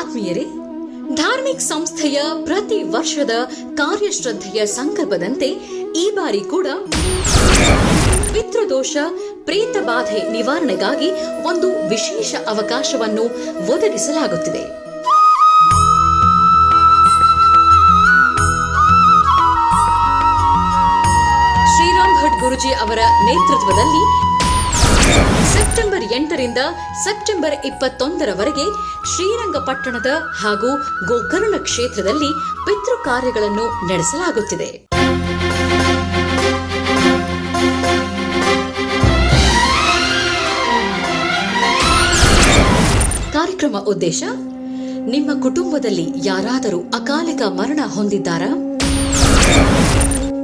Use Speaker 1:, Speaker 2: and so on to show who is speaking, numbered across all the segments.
Speaker 1: ಆತ್ಮೀಯರೇ, ಧಾರ್ಮಿಕ ಸಂಸ್ಥೆಯ ಪ್ರತಿ ವರ್ಷದ ಕಾರ್ಯಶ್ರದ್ಧೆಯ ಸಂಕಲ್ಪದಂತೆ ಈ ಬಾರಿ ಕೂಡ ಪಿತೃದೋಷ, ಪ್ರೇತ ಬಾಧೆ ನಿವಾರಣೆಗಾಗಿ ಒಂದು ವಿಶೇಷ ಅವಕಾಶವನ್ನು ಒದಗಿಸಲಾಗುತ್ತಿದೆ. ಶ್ರೀರಾಮ್ ಭಟ್ ಗುರುಜಿ ಅವರ ನೇತೃತ್ವದಲ್ಲಿ ಎಂಟರಿಂದ ಸೆಪ್ಟೆಂಬರ್ ಇಪ್ಪತ್ತೊಂದರವರೆಗೆ ಶ್ರೀರಂಗಪಟ್ಟಣದ ಹಾಗೂ ಗೋಕರ್ಣ ಕ್ಷೇತ್ರದಲ್ಲಿ ಪಿತೃ ಕಾರ್ಯಗಳನ್ನು ನಡೆಸಲಾಗುತ್ತಿದೆ. ಕಾರ್ಯಕ್ರಮ ಉದ್ದೇಶ, ನಿಮ್ಮ ಕುಟುಂಬದಲ್ಲಿ ಯಾರಾದರೂ ಅಕಾಲಿಕ ಮರಣ ಹೊಂದಿದ್ದಾರಾ?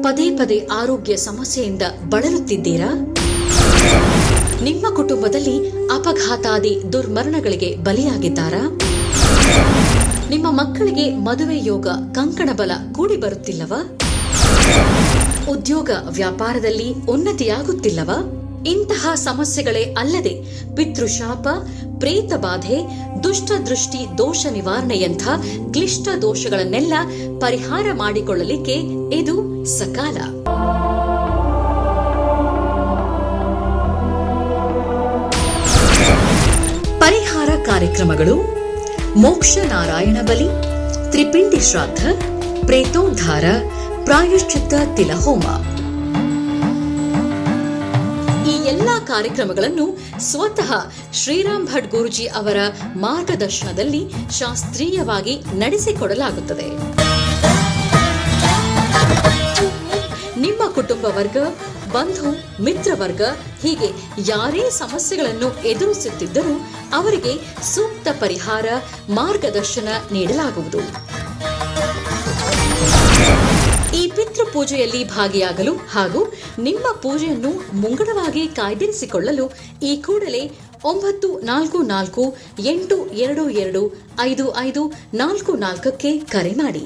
Speaker 1: ಪದೇ ಪದೇ ಆರೋಗ್ಯ ಸಮಸ್ಯೆಯಿಂದ ಬಳಲುತ್ತಿದ್ದೀರಾ? ನಿಮ್ಮ ಕುಟುಂಬದಲ್ಲಿ ಅಪಘಾತಾದಿ ದುರ್ಮರಣಗಳಿಗೆ ಬಲಿಯಾಗಿದ್ದಾರಾ? ನಿಮ್ಮ ಮಕ್ಕಳಿಗೆ ಮದುವೆ ಯೋಗ ಕಂಕಣ ಬಲ ಕೂಡಿ ಬರುತ್ತಿಲ್ಲವ? ಉದ್ಯೋಗ ವ್ಯಾಪಾರದಲ್ಲಿ ಉನ್ನತಿಯಾಗುತ್ತಿಲ್ಲವ? ಇಂತಹ ಸಮಸ್ಯೆಗಳೇ ಅಲ್ಲದೆ ಪಿತೃಶಾಪ, ಪ್ರೇತ ಬಾಧೆ, ದುಷ್ಟ ದೃಷ್ಟಿ ದೋಷ ನಿವಾರಣೆಯಂಥ ಕ್ಲಿಷ್ಟ ದೋಷಗಳನ್ನೆಲ್ಲ ಪರಿಹಾರ ಮಾಡಿಕೊಳ್ಳಲಿಕ್ಕೆ ಇದು ಸಕಾಲ. ಕಾರ್ಯಕ್ರಮಗಳು ಮೋಕ್ಷ ನಾರಾಯಣ ಬಲಿ, ತ್ರಿಪಿಂಡಿ ಶ್ರಾದ್ದ ಪ್ರೇತೋದ್ಧಾರ, ಪ್ರಾಯಶ್ಚಿತ್ತ ತಿಲಹೋಮ. ಈ ಎಲ್ಲಾ ಕಾರ್ಯಕ್ರಮಗಳನ್ನು ಸ್ವತಃ ಶ್ರೀರಾಮ್ ಭಟ್ ಗುರುಜಿ ಅವರ ಮಾರ್ಗದರ್ಶನದಲ್ಲಿ ಶಾಸ್ತ್ರೀಯವಾಗಿ ನಡೆಸಿಕೊಡಲಾಗುತ್ತದೆ. ಕುಟುಂಬ ವರ್ಗ, ಬಂಧು, ಮಿತ್ರ ವರ್ಗ, ಹೀಗೆ ಯಾರೇ ಸಮಸ್ಯೆಗಳನ್ನು ಎದುರಿಸುತ್ತಿದ್ದರೂ ಅವರಿಗೆ ಸೂಕ್ತ ಪರಿಹಾರ, ಮಾರ್ಗದರ್ಶನ ನೀಡಲಾಗುವುದು. ಈ ಪಿತೃ ಪೂಜೆಯಲ್ಲಿ ಭಾಗಿಯಾಗಲು ಹಾಗೂ ನಿಮ್ಮ ಪೂಜೆಯನ್ನು ಮುಂಗಡವಾಗಿ ಕಾಯ್ದಿರಿಸಿಕೊಳ್ಳಲು ಈ ಕೂಡಲೇ ಒಂಬತ್ತು ನಾಲ್ಕು ನಾಲ್ಕು ಎಂಟು ಎರಡು ಎರಡು ಐದು ಐದು ನಾಲ್ಕು ನಾಲ್ಕಕ್ಕೆ ಕರೆ ಮಾಡಿ.